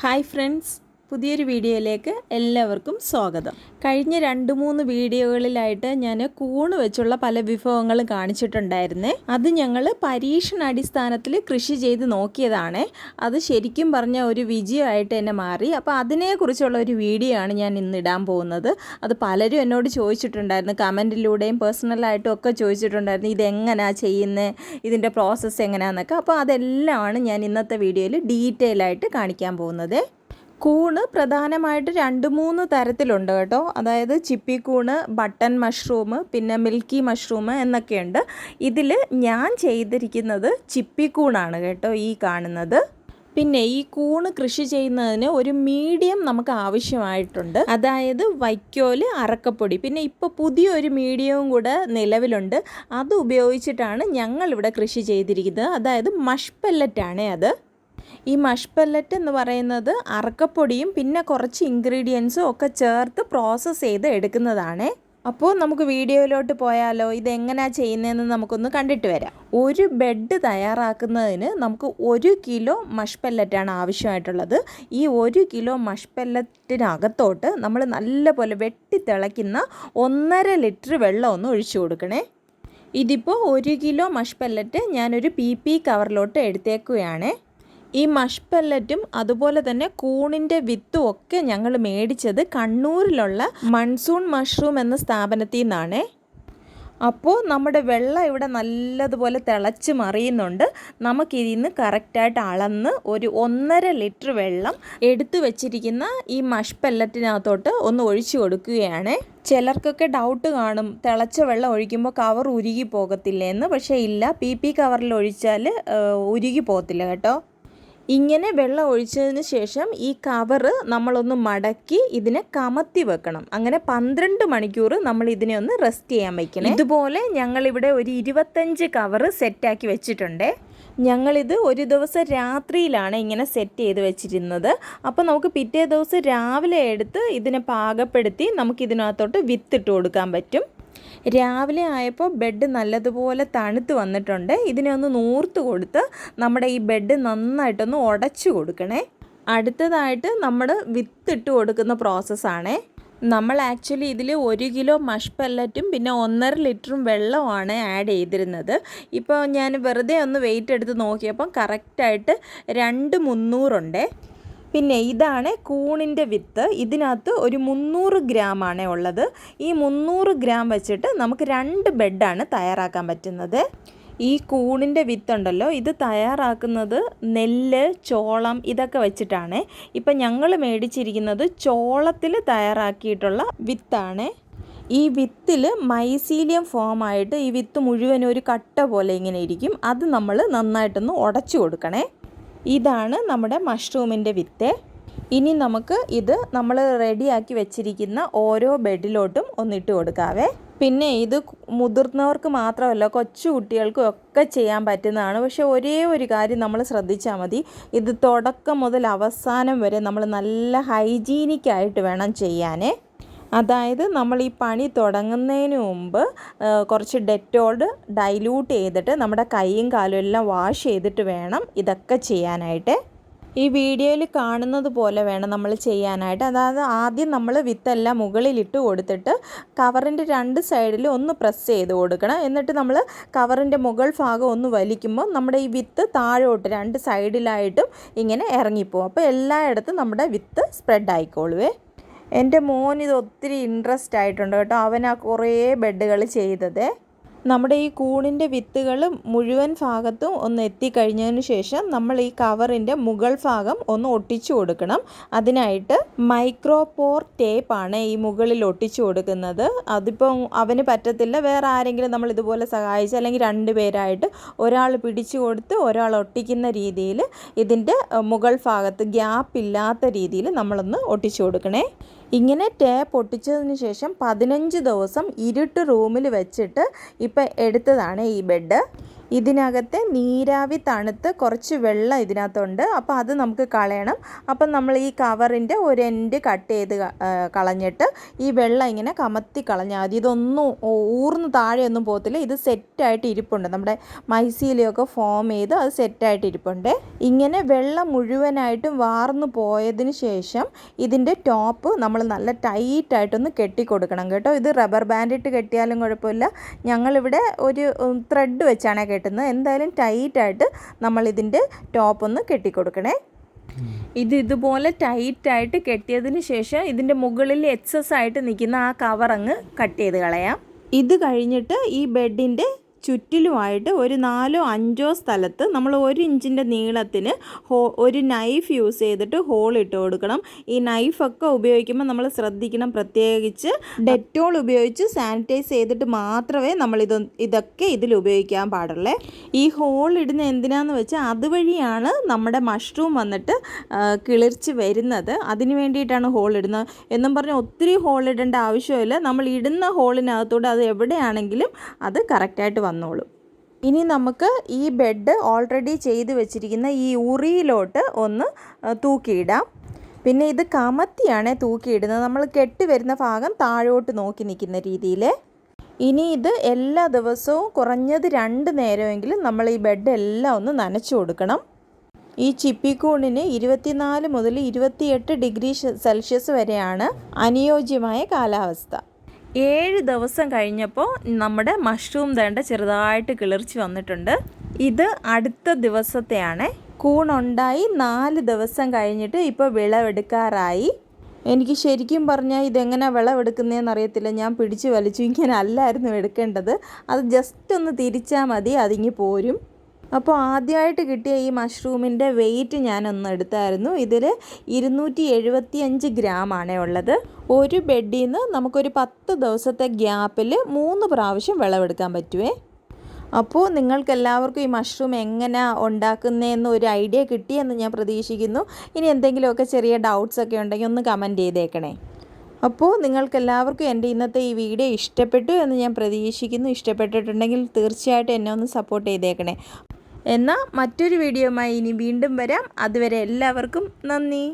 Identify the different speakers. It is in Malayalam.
Speaker 1: ஹாய் ஃப்ரெண்ட்ஸ் പുതിയൊരു വീഡിയോയിലേക്ക് എല്ലാവർക്കും സ്വാഗതം. കഴിഞ്ഞ രണ്ട് മൂന്ന് വീഡിയോകളിലായിട്ട് ഞാൻ കൂണ് വെച്ചുള്ള പല വിഭവങ്ങളും കാണിച്ചിട്ടുണ്ടായിരുന്നേ. അത് ഞങ്ങൾ പരീക്ഷണാടിസ്ഥാനത്തിൽ കൃഷി ചെയ്ത് നോക്കിയതാണ്. അത് ശരിക്കും പറഞ്ഞ ഒരു വിജയമായിട്ട് തന്നെ മാറി. അപ്പോൾ അതിനെക്കുറിച്ചുള്ള ഒരു വീഡിയോ ആണ് ഞാൻ ഇന്ന് ഇടാൻ പോകുന്നത്. അത് പലരും എന്നോട് ചോദിച്ചിട്ടുണ്ടായിരുന്നു. കമന്റിലൂടെയും പേഴ്സണലായിട്ടും ഒക്കെ ചോദിച്ചിട്ടുണ്ടായിരുന്നു. ഇതെങ്ങനെയാണ് ചെയ്യുന്നത് ഇതിന്റെ പ്രോസസ്സ് എങ്ങനെയാണെന്നൊക്കെ അപ്പോൾ അതെല്ലാമാണ് ഞാൻ ഇന്നത്തെ വീഡിയോയിൽ ഡീറ്റെയിൽ ആയിട്ട് കാണിക്കാൻ പോകുന്നത്. കൂണ് പ്രധാനമായിട്ട് രണ്ട് മൂന്ന് തരത്തിലുണ്ട് കേട്ടോ. അതായത് ചിപ്പി ചിപ്പിക്കൂണ് ബട്ടൺ മഷ്റൂം പിന്നെ മിൽക്കി മഷ്റൂം എന്നൊക്കെയുണ്ട്. ഇതിൽ ഞാൻ ചെയ്തിരിക്കുന്നത് ചിപ്പി ചിപ്പിക്കൂണാണ് കേട്ടോ ഈ കാണുന്നത്. പിന്നെ ഈ കൂണ് കൃഷി ചെയ്യുന്നതിന് ഒരു മീഡിയം നമുക്ക് ആവശ്യമായിട്ടുണ്ട്. അതായത് വൈക്കോൽ അറക്കപ്പൊടി പിന്നെ ഇപ്പോൾ പുതിയൊരു മീഡിയവും കൂടെ നിലവിലുണ്ട്. അത് ഉപയോഗിച്ചിട്ടാണ് ഞങ്ങളിവിടെ കൃഷി ചെയ്തിരിക്കുന്നത്. അതായത് മഷ് പെല്ലറ്റാണ് അത്. ഈ മഷ് പെല്ലറ്റ് എന്ന് പറയുന്നത് അറക്കപ്പൊടിയും പിന്നെ കുറച്ച് ഇൻഗ്രീഡിയൻസും ഒക്കെ ചേർത്ത് പ്രോസസ്സ് ചെയ്ത് എടുക്കുന്നതാണ്. അപ്പോൾ നമുക്ക് വീഡിയോയിലോട്ട് പോയാലോ ഇതെങ്ങനെയാണ് ചെയ്യുന്നതെന്ന് നമുക്കൊന്ന് കണ്ടിട്ട് വരാം. ഒരു ബെഡ് തയ്യാറാക്കുന്നതിന് നമുക്ക് ഒരു കിലോ മഷ് പെല്ലറ്റാണ് ആവശ്യമായിട്ടുള്ളത്. ഈ ഒരു കിലോ മഷ് പെല്ലറ്റിനകത്തോട്ട് നമ്മൾ നല്ലപോലെ വെട്ടി തിളയ്ക്കുന്ന ഒന്നര ലിറ്റർ വെള്ളം ഒന്ന് ഒഴിച്ചു കൊടുക്കണേ. ഇതിപ്പോൾ ഒരു കിലോ മഷ് പെല്ലറ്റ് ഞാനൊരു പി പി കവറിലോട്ട് എടുത്തേക്കുകയാണ്. ഈ മഷ് പെല്ലറ്റും അതുപോലെ തന്നെ കൂണിന്റെ വിത്തും ഒക്കെ ഞങ്ങൾ മേടിച്ചത് കണ്ണൂരിലുള്ള മൺസൂൺ മഷ്റൂം എന്ന സ്ഥാപനത്തിൽ നിന്നാണ്. അപ്പോൾ നമ്മുടെ വെള്ളം ഇവിടെ നല്ലതുപോലെ തിളച്ച് മറിയുന്നുണ്ട്. നമുക്കിതിന്ന് കറക്റ്റായിട്ട് അളന്ന് ഒരു ഒന്നര ലിറ്റർ വെള്ളം എടുത്തു വെച്ചിരിക്കുന്ന ഈ മഷ് പെല്ലറ്റിനകത്തോട്ട് ഒന്ന് ഒഴിച്ചു കൊടുക്കുകയാണ്. ചിലർക്കൊക്കെ ഡൗട്ട് കാണും. തിളച്ച വെള്ളം ഒഴിക്കുമ്പോൾ കവർ ഉരുകി പോകത്തില്ലേ എന്ന്. പക്ഷേ ഇല്ല പി പി കവറിൽ ഒഴിച്ചാൽ ഉരുകി പോകത്തില്ല കേട്ടോ. ഇങ്ങനെ വെള്ളം ഒഴിച്ചതിന് ശേഷം ഈ കവറ് നമ്മളൊന്ന് മടക്കി ഇതിനെ കമത്തി വെക്കണം. അങ്ങനെ പന്ത്രണ്ട് മണിക്കൂർ നമ്മൾ ഇതിനെ ഒന്ന് റെസ്റ്റ് ചെയ്യാൻ വയ്ക്കണം ഇതുപോലെ ഞങ്ങളിവിടെ ഒരു ഇരുപത്തഞ്ച് കവറ് സെറ്റാക്കി വെച്ചിട്ടുണ്ട്. ഞങ്ങളിത് ഒരു ദിവസം രാത്രിയിലാണ് ഇങ്ങനെ സെറ്റ് ചെയ്ത് വെച്ചിരുന്നത്. അപ്പോൾ നമുക്ക് പിറ്റേ ദിവസം രാവിലെ എടുത്ത് ഇതിനെ പാകപ്പെടുത്തി നമുക്കിതിനകത്തോട്ട് വിത്തിട്ട് കൊടുക്കാൻ പറ്റും. രാവിലെ ആയപ്പോൾ ബെഡ് നല്ലതുപോലെ തണുത്ത് വന്നിട്ടുണ്ട്. ഇതിനെ ഒന്ന് നൂർത്ത് കൊടുത്ത് നമ്മുടെ ഈ ബെഡ് നന്നായിട്ടൊന്ന് ഉടച്ചു കൊടുക്കണേ. അടുത്തതായിട്ട് നമ്മൾ വിത്തിട്ട് കൊടുക്കുന്ന പ്രോസസ്സാണേ നമ്മൾ ആക്ച്വലി ഇതിൽ ഒരു കിലോ മഷ് പെല്ലറ്റും പിന്നെ ഒന്നര ലിറ്ററും വെള്ളമാണ് ആഡ് ചെയ്തിരുന്നത്. ഇപ്പോൾ ഞാൻ വെറുതെ ഒന്ന് വെയിറ്റ് എടുത്ത് നോക്കിയപ്പം കറക്റ്റായിട്ട് രണ്ട് മുന്നൂറുണ്ടേ. പിന്നെ ഇതാണ് കൂണിന്റെ വിത്ത്. ഇതിനകത്ത് ഒരു മുന്നൂറ് ഗ്രാമാണ് ഉള്ളത്. ഈ മുന്നൂറ് ഗ്രാം വെച്ചിട്ട് നമുക്ക് രണ്ട് ബെഡാണ് തയ്യാറാക്കാൻ പറ്റുന്നത്. ഈ കൂണിന്റെ വിത്തുണ്ടല്ലോ ഇത് തയ്യാറാക്കുന്നത് നെല്ല് ചോളം ഇതൊക്കെ വെച്ചിട്ടാണ്. ഇപ്പം ഞങ്ങൾ മേടിച്ചിരിക്കുന്നത് ചോളത്തിൽ തയ്യാറാക്കിയിട്ടുള്ള വിത്താണ്. ഈ വിത്തിൽ മൈസീലിയം ഫോം ആയിട്ട് ഈ വിത്ത് മുഴുവൻ ഒരു കട്ട പോലെ ഇങ്ങനെ ഇരിക്കും. അത് നമ്മൾ നന്നായിട്ടൊന്ന് ഉടച്ചു കൊടുക്കണേ. ഇതാണ് നമ്മുടെ മഷ്റൂമിന്റെ വിത്ത്. ഇനി നമുക്ക് ഇത് നമ്മൾ റെഡിയാക്കി വെച്ചിരിക്കുന്ന ഓരോ ബെഡിലോട്ടും ഒന്നിട്ട് കൊടുക്കാവേ. പിന്നെ ഇത് മുതിർന്നവർക്ക് മാത്രമല്ല കൊച്ചു കുട്ടികൾക്കും ഒക്കെ ചെയ്യാൻ പറ്റുന്നതാണ്. പക്ഷേ ഒരേ ഒരു കാര്യം നമ്മൾ ശ്രദ്ധിച്ചാൽ മതി. ഇത് തുടക്കം മുതൽ അവസാനം വരെ നമ്മൾ നല്ല ഹൈജീനിക്കായിട്ട് വേണം ചെയ്യാനേ അതായത് നമ്മൾ ഈ പണി തുടങ്ങുന്നതിന് മുമ്പ് കുറച്ച് ഡെറ്റോൾഡ് ഡൈല്യൂട്ട് ചെയ്തിട്ട് നമ്മുടെ കൈയും കാലും എല്ലാം വാഷ് ചെയ്തിട്ട് വേണം ഇതൊക്കെ ചെയ്യാനായിട്ട്. ഈ വീഡിയോയിൽ കാണുന്നത് പോലെ വേണം നമ്മൾ ചെയ്യാനായിട്ട്. അതായത് ആദ്യം നമ്മൾ വിത്തെല്ലാം മുകളിലിട്ട് കൊടുത്തിട്ട് കവറിന്റെ രണ്ട് സൈഡിൽ ഒന്ന് പ്രസ് ചെയ്ത് കൊടുക്കണം. എന്നിട്ട് നമ്മൾ കവറിന്റെ മുകൾ ഭാഗം ഒന്ന് വലിക്കുമ്പോൾ നമ്മുടെ ഈ വിത്ത് താഴോട്ട് രണ്ട് സൈഡിലായിട്ടും ഇങ്ങനെ ഇറങ്ങിപ്പോവും. അപ്പോൾ എല്ലായിടത്തും നമ്മുടെ വിത്ത് സ്പ്രെഡ് ആയിക്കോളുവേ എന്റെ മോൻ ഇത് ഒത്തിരി ഇൻട്രസ്റ്റ് ആയിട്ടുണ്ട് കേട്ടോ. അവൻ ആ കുറേ ബെഡുകൾ ചെയ്തത്. നമ്മുടെ ഈ കൂണിന്റെ വിത്തുകൾ മുഴുവൻ ഭാഗത്തും ഒന്ന് എത്തിക്കഴിഞ്ഞതിന് ശേഷം നമ്മൾ ഈ കവറിന്റെ മുകൾ ഭാഗം ഒന്ന് ഒട്ടിച്ചു കൊടുക്കണം. അതിനായിട്ട് മൈക്രോപോർ ടേപ്പാണ് ഈ മുകളിൽ ഒട്ടിച്ചു കൊടുക്കുന്നത്. അതിപ്പോൾ അവന് പറ്റത്തില്ല. വേറെ ആരെങ്കിലും നമ്മൾ ഇതുപോലെ സഹായിച്ച് അല്ലെങ്കിൽ രണ്ട് പേരായിട്ട് ഒരാൾ പിടിച്ചു കൊടുത്ത് ഒരാൾ ഒട്ടിക്കുന്ന രീതിയിൽ ഇതിന്റെ മുകൾ ഭാഗത്ത് ഗ്യാപ്പ് ഇല്ലാത്ത രീതിയിൽ നമ്മളൊന്ന് ഒട്ടിച്ചു കൊടുക്കണേ. ഇങ്ങനെ ടേപ്പ് ഒട്ടിച്ചതിന് ശേഷം പതിനഞ്ച് ദിവസം ഇരുട്ട് റൂമിൽ വെച്ചിട്ട് ഇപ്പം എടുത്തതാണ് ഈ ബെഡ്. ഇതിനകത്തെ നീരാവി തണുത്ത് കുറച്ച് വെള്ളം ഇതിനകത്തുണ്ട്. അപ്പോൾ അത് നമുക്ക് കളയണം. അപ്പം നമ്മൾ ഈ കവറിന്റെ ഒരു എൻഡ് കട്ട് ചെയ്ത് കളഞ്ഞിട്ട് ഈ വെള്ളം ഇങ്ങനെ കമത്തി കളഞ്ഞാൽ മതി. ഇതൊന്നും ഊർന്ന് താഴെയൊന്നും പോകത്തില്ല. ഇത് സെറ്റായിട്ട് ഇരിപ്പുണ്ട്. നമ്മുടെ മൈസീലിയൊക്കെ ഫോം ചെയ്ത് അത് സെറ്റായിട്ട് ഇരിപ്പുണ്ട്. ഇങ്ങനെ വെള്ളം മുഴുവനായിട്ടും വാർന്നു പോയതിന് ശേഷം ഇതിന്റെ ടോപ്പ് നമ്മൾ നല്ല ടൈറ്റായിട്ടൊന്ന് കെട്ടിക്കൊടുക്കണം കേട്ടോ. ഇത് റബ്ബർ ബാൻഡിട്ട് കെട്ടിയാലും കുഴപ്പമില്ല. ഞങ്ങളിവിടെ ഒരു ത്രെഡ് വെച്ചാണ് കെട്ടുന്നത്. എന്തായാലും ടൈറ്റായിട്ട് നമ്മളിതിന്റെ ടോപ്പൊന്ന് കെട്ടിക്കൊടുക്കണേ. ഇത് ഇതുപോലെ ടൈറ്റായിട്ട് കെട്ടിയതിന് ശേഷം ഇതിന്റെ മുകളിൽ എക്സസ് ആയിട്ട് നിൽക്കുന്ന ആ കവർ അങ്ങ് കട്ട് ചെയ്ത് കളയാം. ഇത് കഴിഞ്ഞിട്ട് ഈ ബെഡിന്റെ ചുറ്റിലുമായിട്ട് ഒരു നാലോ അഞ്ചോ സ്ഥലത്ത് നമ്മൾ ഒരു ഇഞ്ചിന്റെ നീളത്തിന് ഹോ ഒരു നൈഫ് യൂസ് ചെയ്തിട്ട് ഹോൾ ഇട്ട് കൊടുക്കണം. ഈ നൈഫൊക്കെ ഉപയോഗിക്കുമ്പോൾ നമ്മൾ ശ്രദ്ധിക്കണം പ്രത്യേകിച്ച് ഡെറ്റോൾ ഉപയോഗിച്ച് സാനിറ്റൈസ് ചെയ്തിട്ട് മാത്രമേ നമ്മൾ ഇത് ഇതൊക്കെ ഇതിൽ ഉപയോഗിക്കാൻ പാടുള്ളേ. ഈ ഹോൾ ഇടുന്ന എന്തിനാന്ന് വെച്ചാൽ അതുവഴിയാണ് നമ്മുടെ മഷ്റൂം വന്നിട്ട് കിളിർച്ച് വരുന്നത്. അതിന് വേണ്ടിയിട്ടാണ് ഹോൾ ഇടുന്നത്. എന്നും പറഞ്ഞ് ഒത്തിരി ഹോൾ ഇടേണ്ട ആവശ്യമില്ല. നമ്മൾ ഇടുന്ന ഹോളിനകത്തൂടെ അത് എവിടെയാണെങ്കിലും അത് കറക്റ്റായിട്ട് വന്നോളും. ഇനി നമുക്ക് ഈ ബെഡ് ഓൾറെഡി ചെയ്ത് വെച്ചിരിക്കുന്ന ഈ ഉറിയിലോട്ട് ഒന്ന് തൂക്കിയിടാം. പിന്നെ ഇത് കമത്തിയാണ് തൂക്കിയിടുന്നത്. നമ്മൾ കെട്ടി വരുന്ന ഭാഗം താഴോട്ട് നോക്കി നിൽക്കുന്ന രീതിയിൽ ഇനി ഇത് എല്ലാ ദിവസവും കുറഞ്ഞത് രണ്ട് നേരമെങ്കിലും നമ്മൾ ഈ ബെഡ് എല്ലാം ഒന്ന് നനച്ചു കൊടുക്കണം. ഈ ചിപ്പിക്കൂണിന് ഇരുപത്തിനാല് മുതൽ ഇരുപത്തിയെട്ട് ഡിഗ്രി സെൽഷ്യസ് വരെയാണ് അനുയോജ്യമായ കാലാവസ്ഥ. ഏഴ് ദിവസം കഴിഞ്ഞപ്പോൾ നമ്മുടെ മഷ്റൂം തേണ്ട ചെറുതായിട്ട് കിളിർച്ച് വന്നിട്ടുണ്ട്. ഇത് അടുത്ത ദിവസത്തെയാണ്. കൂണുണ്ടായി നാല് ദിവസം കഴിഞ്ഞിട്ട് ഇപ്പോൾ വിളവെടുക്കാറായി. എനിക്ക് ശരിക്കും പറഞ്ഞാൽ ഇതെങ്ങനെ വിളവെടുക്കുന്നതെന്ന് അറിയത്തില്ല. ഞാൻ പിടിച്ചു വലിച്ചു ഇങ്ങനെ അല്ലായിരുന്നു എടുക്കേണ്ടത്. അത് ജസ്റ്റ് ഒന്ന് തിരിച്ചാൽ മതി അതിങ്ങി പോരും. അപ്പോൾ ആദ്യമായിട്ട് കിട്ടിയ ഈ മഷ്റൂമിന്റെ വെയിറ്റ് ഞാനൊന്ന് എടുത്തായിരുന്നു. ഇതിൽ ഇരുന്നൂറ്റി എഴുപത്തി അഞ്ച് ഗ്രാമാണേ ഉള്ളത്. ഒരു ബെഡിൽ നിന്ന് നമുക്കൊരു പത്ത് ദിവസത്തെ ഗ്യാപ്പിൽ മൂന്ന് പ്രാവശ്യം വിളവെടുക്കാൻ പറ്റുമേ അപ്പോൾ നിങ്ങൾക്കെല്ലാവർക്കും ഈ മഷ്റൂം എങ്ങനെ ഉണ്ടാക്കുന്നതെന്ന് ഒരു ഐഡിയ കിട്ടിയെന്ന് ഞാൻ പ്രതീക്ഷിക്കുന്നു. ഇനി എന്തെങ്കിലുമൊക്കെ ചെറിയ ഡൗട്ട്സ് ഒക്കെ ഉണ്ടെങ്കിൽ ഒന്ന് കമന്റ് ചെയ്തേക്കണേ. അപ്പോൾ നിങ്ങൾക്കെല്ലാവർക്കും എന്റെ ഇന്നത്തെ ഈ വീഡിയോ ഇഷ്ടപ്പെട്ടു എന്ന് ഞാൻ പ്രതീക്ഷിക്കുന്നു. ഇഷ്ടപ്പെട്ടിട്ടുണ്ടെങ്കിൽ തീർച്ചയായിട്ടും എന്നെ ഒന്ന് സപ്പോർട്ട് ചെയ്തേക്കണേ. എന്നാൽ മറ്റൊരു വീഡിയോയുമായി ഇനി വീണ്ടും വരാം. അതുവരെ എല്ലാവർക്കും നന്ദി.